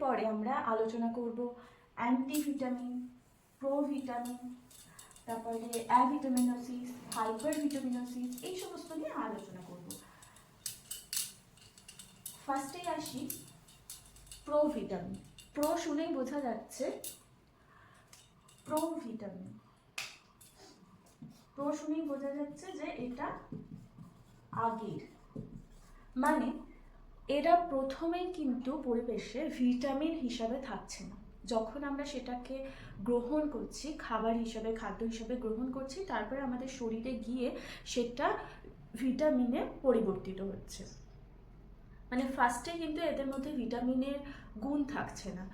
এরপরে আমরা আলোচনা করব অ্যান্টিভিটামিন, প্রোভিটামিন, তারপরে অ্যাভিটামিনোসিস হাইপার ভিটামিনোসিস এই সমস্ত নিয়ে আলোচনা করব। ফার্স্টে আসি প্রোভিটামিন। প্রো শুনেই বোঝা যাচ্ছে প্রোভিটামিন। প্রো শুনেই বোঝা যাচ্ছে যে এটা আগের। মানে এরা প্রথমেই কিন্তু পরিবেশে ভিটামিন হিসাবে থাকছে না। যখন আমরা সেটাকে গ্রহণ করছি, খাবার হিসাবে, খাদ্য হিসাবে গ্রহণ করছি, তারপরে আমাদের শরীরে গিয়ে সেটা ভিটামিনে পরিবর্তিত হচ্ছে। মানে ফার্স্টে কিন্তু এদের মধ্যে ভিটামিনের গুণ থাকছে না।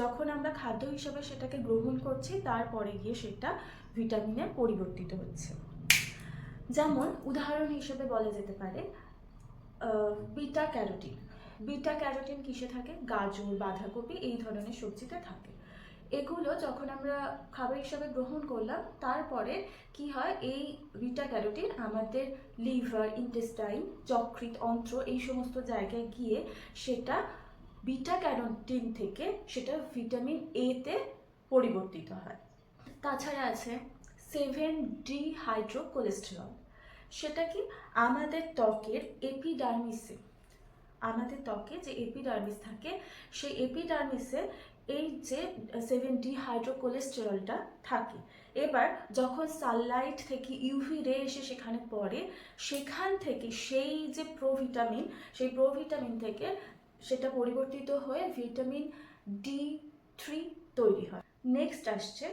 যখন আমরা খাদ্য হিসাবে সেটাকে গ্রহণ করছি, তারপরে গিয়ে সেটা ভিটামিনে পরিবর্তিত হচ্ছে। যেমন উদাহরণ হিসেবে বলা যেতে পারে বিটা ক্যারোটিন বিটা ক্যারোটিন কিসে থাকে? গাজর, বাঁধাকপি, এই ধরনের সবজিতে থাকে। এগুলো যখন আমরা খাবার হিসাবে গ্রহণ করলাম, তারপরে কি হয়? এই বিটা ক্যারোটিন আমাদের লিভার, ইন্টেস্টাইন, যকৃৎ, অন্ত্র, এই সমস্ত জায়গায় গিয়ে সেটা বিটা ক্যারোটিন থেকে সেটা ভিটামিন এতে পরিবর্তিত হয়। তাছাড়া আছে সেভেন ডি হাইড্রো কোলেস্টেরল সেটা কি? আমাদের ত্বকের এপিডার্মিসে আমাদের ত্বকে যে এপিডার্মিস থাকে, সেই এপিডার্মিসে এই যে সেভেন হাইড্রোকোলেস্টেরলটা থাকে। এবার যখন সানলাইট থেকে ইউভি রে এসে সেখানে পড়ে, সেখান থেকে সেই যে প্রোভিটামিন সেই প্রোভিটামিন থেকে সেটা পরিবর্তিত হয়ে ভিটামিন ডি থ্রি তৈরি হয়। নেক্সট আসছে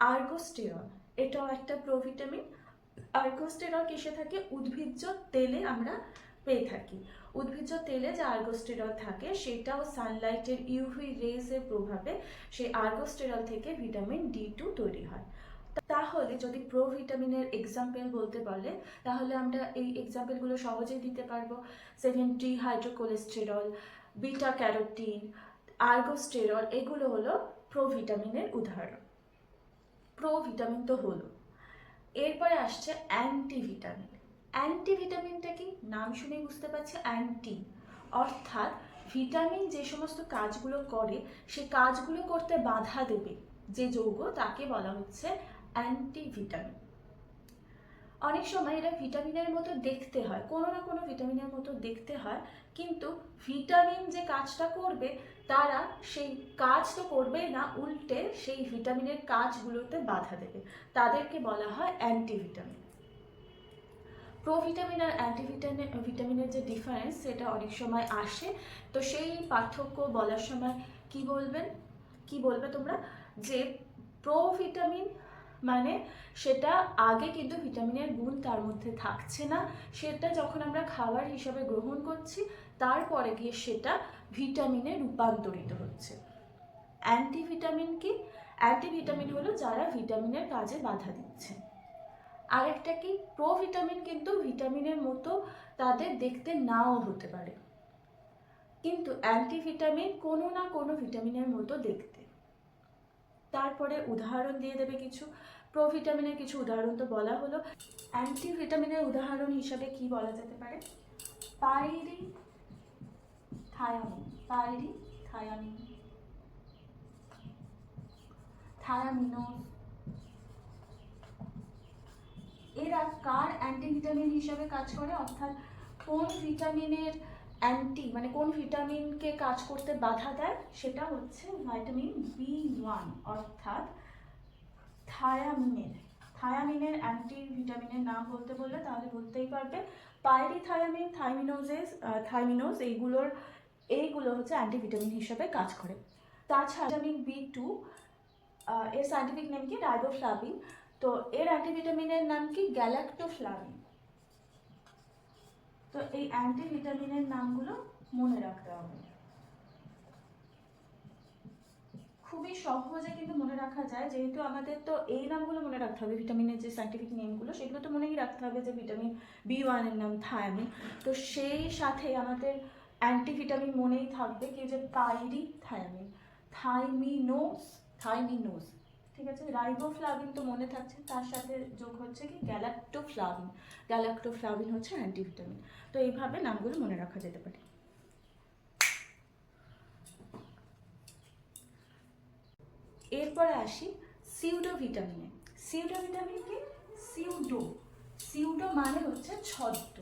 আর্গোস্টেরল এটাও একটা প্রোভিটামিন আর্গোস্টেরল কিসে থাকে? উদ্ভিজ্জ তেলে আমরা পেয়ে থাকি। উদ্ভিজ্জ তেলে যে আর্গোস্টেরল থাকে, সেটাও সানলাইটের ইউভি রেজের প্রভাবে সেই আর্গোস্টেরল থেকে ভিটামিন ডি টু তৈরি হয়। তাহলে যদি প্রো ভিটামিনের এক্সাম্পল বলতে বলে, তাহলে আমরা এই এক্সাম্পলগুলো সহজেই দিতে পারব। Seven T hydrocholesterol beta carotene ergosterol এগুলো হলো প্রো ভিটামিনের উদাহরণ। প্রো ভিটামিন তো হলো। এরপরে আসছে অ্যান্টিভিটামিন অ্যান্টিভিটামিনটা কি? নাম শুনেই বুঝতে পারছি, অ্যান্টি। অর্থাৎ ভিটামিন যে সমস্ত কাজগুলো করে, সে কাজগুলো করতে বাধা দেবে। যে যৌগ, তাকে বলা হচ্ছে অ্যান্টি ভিটামিন অনেক সময় এটা ভিটামিনের মতো দেখতে হয়, কোনো না কোনো ভিটামিনের মতো দেখতে হয়, কিন্তু ভিটামিন যে কাজটা করবে, তারা সেই কাজ তো করবেই না, উল্টে সেই ভিটামিনের কাজগুলোতে বাধা দেবে। তাদেরকে বলা হয় অ্যান্টিভিটামিন। প্রোভিটামিন আর অ্যান্টিভিটামিন ভিটামিনের যে ডিফারেন্স সেটা অনেক সময় আসে। তো সেই পার্থক্য বলার সময় কি বলবেন? কি বলবে তোমরা? যে প্রোভিটামিন মানে সেটা আগে কিন্তু ভিটামিনের গুণ তার মধ্যে থাকছে না। সেটা যখন আমরা খাবার হিসাবে গ্রহণ করছি, তারপরে গিয়ে সেটা ভিটামিনে রূপান্তরিত হচ্ছে। অ্যান্টিভিটামিন কি? অ্যান্টিভিটামিন হলো যারা ভিটামিনের কাজে বাধা দিচ্ছে। আরেকটা কি? প্রোভিটামিন কিন্তু ভিটামিনের মতো তাদের দেখতে নাও হতে পারে। কিন্তু অ্যান্টিভিটামিন কোনো না কোনো ভিটামিনের মতো দেখতে। তারপরে উদাহরণ দিয়ে দেবে কিছু। প্রোভিটামিনের কিছু উদাহরণ তো বলা হলো। অ্যান্টিভিটামিনের উদাহরণ হিসাবে কি বলা যেতে পারে? পাইরি থায়ামিন পাইরি থায়ামিন থায়ামিনোজ এরা কার অ্যান্টিভিটামিন হিসাবে কাজ করে? অর্থাৎ কোন ভিটামিনের অ্যান্টি মানে কোন ভিটামিনকে কাজ করতে বাধা দেয়? সেটা হচ্ছে ভাইটামিন বি ওয়ান অর্থাৎ থায়ামিনের থায়ামিনের অ্যান্টি ভিটামিনের নাম বলতে বললে তাহলে বলতেই পারবে। পাইরিথায়ামিন থাইমিনোজেস থাইমিনোজ এইগুলোর, এইগুলো হচ্ছে অ্যান্টিভিটামিন হিসাবে কাজ করে। তাছাড়া ভিটামিন বি টু এর সাইন্টিফিক নেম কি? রাইবোফ্লাভিন তো এর অ্যান্টিভিটামিনের নাম কি? গ্যালাক্টোফ্লাভিন তো এই অ্যান্টিভিটামিনের নামগুলো মনে রাখতে হবে। খুবই সহজে কিন্তু মনে রাখা যায়, যেহেতু আমাদের তো এই নামগুলো মনে রাখতে হবে ভিটামিনের যে সাইন্টিফিক নেমগুলো সেগুলো তো মনেই রাখতে হবে যে ভিটামিন বি ওয়ানের নাম থায়ামিন তো সেই সাথে আমাদের অ্যান্টিভিটামিন মনেই থাকবে কি যে পাইরি থায়ামিন থাইমিনোস থাইমিনোস ঠিক আছে? রাইবোফ্লাভিন তো মনে থাকছে, তার সাথে যোগ হচ্ছে কি? গ্যালাক্টোফ্লাভিন গ্যালাক্টোফ্লাভিন হচ্ছে অ্যান্টিভিটামিন তো এইভাবে নামগুলো মনে রাখা যেতে পারে। এরপরে আসি সিউডো ভিটামিনে সিউডো ভিটামিন কি? সিউডো সিউডো মানে হচ্ছে ছদ্ম।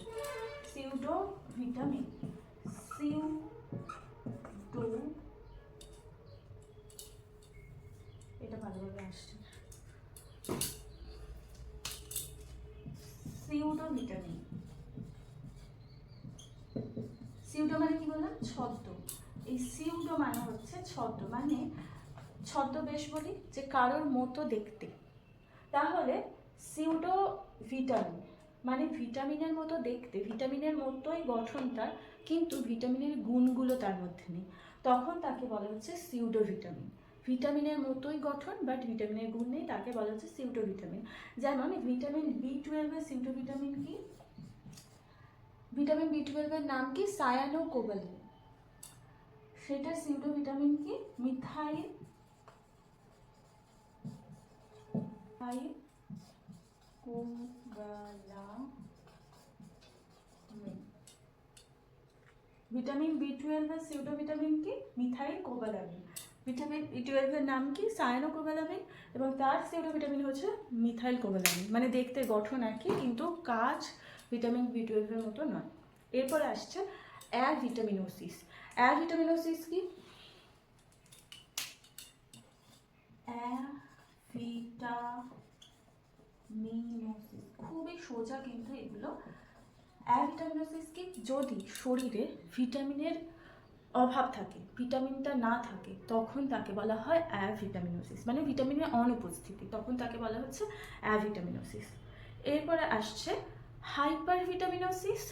সিউডো ভিটামিন সিউডো এটা ভালোভাবে আসছে সিউডো ভিটামিন সিউডো মানে কি বললাম? ছদ্ম। এই সিউডো মানে হচ্ছে ছদ্ম। মানে ছদ্মবেশ বলি যে কারোর মতো দেখতে। তাহলে সিউডো ভিটামিন মানে ভিটামিনের মতো দেখতে, ভিটামিনের মতোই গঠনটা কিন্তু ভিটামিনের গুণগুলো তার মধ্যে নেই। তখন তাকে বলা হচ্ছে সিউডো ভিটামিন। ভিটামিনের মতোই গঠন বাট ভিটামিনের গুণ নেই, তাকে বলা হচ্ছে সিউডো ভিটামিন যেমন ভিটামিন বি টুয়েলভের সিউডো ভিটামিন কি? ভিটামিন বি টুয়েলভের নাম কি? সায়ানো কোবালিন সেটা সিউডো ভিটামিন কি? মিথাইল। মিথাইল ভিটামিন বি টুয়েলভের সিউডো ভিটামিন কি? Methylcobalamin. ভিটামিন বি টুয়েলভের নাম কি? সায়ানো কোবালামিন এবং তার সিউডো ভিটামিন হচ্ছে মিথাইল কোবালামিন মানে দেখতে গঠন একই, কিন্তু কাজ ভিটামিন বি টুয়েলভের মতো নয়। এরপরে আসছে অ্যার ভিটামিনোসিস অ্যার ভিটামিনোসিস কি খুবই সোজা কিন্তু এগুলো। অ্যাভিটামিনোসিস কি? যদি শরীরে ভিটামিনের অভাব থাকে, ভিটামিনটা না থাকে, তখন তাকে বলা হয় অ্যাভিটামিনোসিস। মানে ভিটামিনের অনুপস্থিতি, তখন তাকে বলা হচ্ছে অ্যাভিটামিনোসিস। এরপরে আসছে হাইপার ভিটামিনোসিস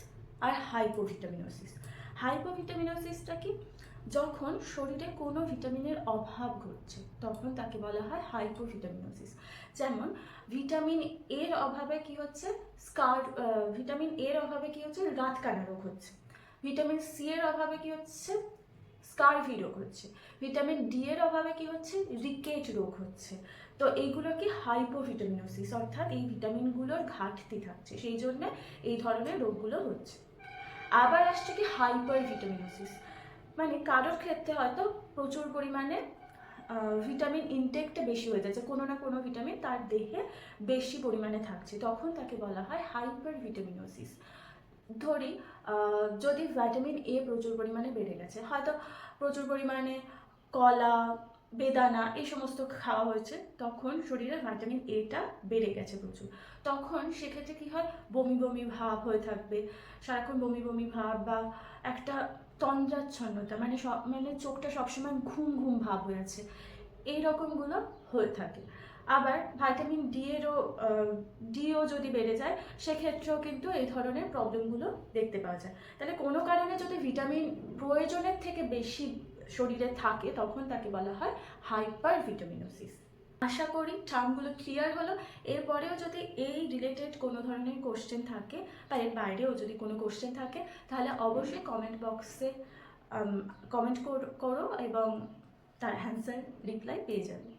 আর হাইপোভিটামিনোসিস। হাইপোভিটামিনোসিসটা কি? যখন শরীরে কোনো ভিটামিনের অভাব ঘটছে, তখন তাকে বলা হয় হাইপোভিটামিনোসিস। যেমন, ভিটামিন এর অভাবে কি হচ্ছে? স্কার ভিটামিন এর অভাবে কি হচ্ছে? রাতকানা রোগ হচ্ছে। ভিটামিন সি এর অভাবে কি হচ্ছে? স্কারভি রোগ হচ্ছে। ভিটামিন ডি এর অভাবে কি হচ্ছে? রিকেট রোগ হচ্ছে। তো এইগুলো কি হাইপোভিটামিনোসিস অর্থাৎ এই ভিটামিনগুলোর ঘাটতি থাকছে। সেই জন্য এই ধরনের রোগগুলো হচ্ছে। আবার আসছে কি হাইপার ভিটামিনোসিস মানে কারোর ক্ষেত্রে হয়তো প্রচুর পরিমাণে ভিটামিন ইনটেকটা বেশি হয়ে যাচ্ছে। কোনো না কোনো ভিটামিন তার দেহে বেশি পরিমাণে থাকছে। তখন তাকে বলা হয় হাইপার ভিটামিনোসিস ধরি যদি ভিটামিন এ প্রচুর পরিমাণে বেড়ে গেছে, হয়তো প্রচুর পরিমাণে কলা, বেদানা এই সমস্ত খাওয়া হয়েছে, তখন শরীরে ভিটামিন এটা বেড়ে গেছে প্রচুর। তখন সেক্ষেত্রে কি হয়? বমি বমি ভাব হয়ে থাকবে। সারাক্ষণ বমি বমি ভাব বা একটা তন্দ্রাচ্ছন্নতা মানে সব মানে চোখটা সবসময় ঘুম ঘুম ভাব হয়ে আছে। এই রকমগুলো হয়ে থাকে। আবার ভাইটামিন ডি এরও ডিও যদি বেড়ে যায়, সেক্ষেত্রেও কিন্তু এই ধরনের প্রবলেমগুলো দেখতে পাওয়া যায়। তাহলে কোনো কারণে যদি ভিটামিন প্রয়োজনের থেকে বেশি শরীরে থাকে, তখন তাকে বলা হয় হাইপার ভিটামিনোসিস আশা করি টার্মগুলো ক্লিয়ার হলো। এরপরেও যদি এই রিলেটেড কোনো ধরনের কোশ্চেন থাকে, বা এর বাইরেও যদি কোনো কোশ্চেন থাকে, তাহলে অবশ্যই কমেন্ট বক্সে কমেন্ট করো এবং তার অ্যান্সার রিপ্লাই পেয়ে যাবে।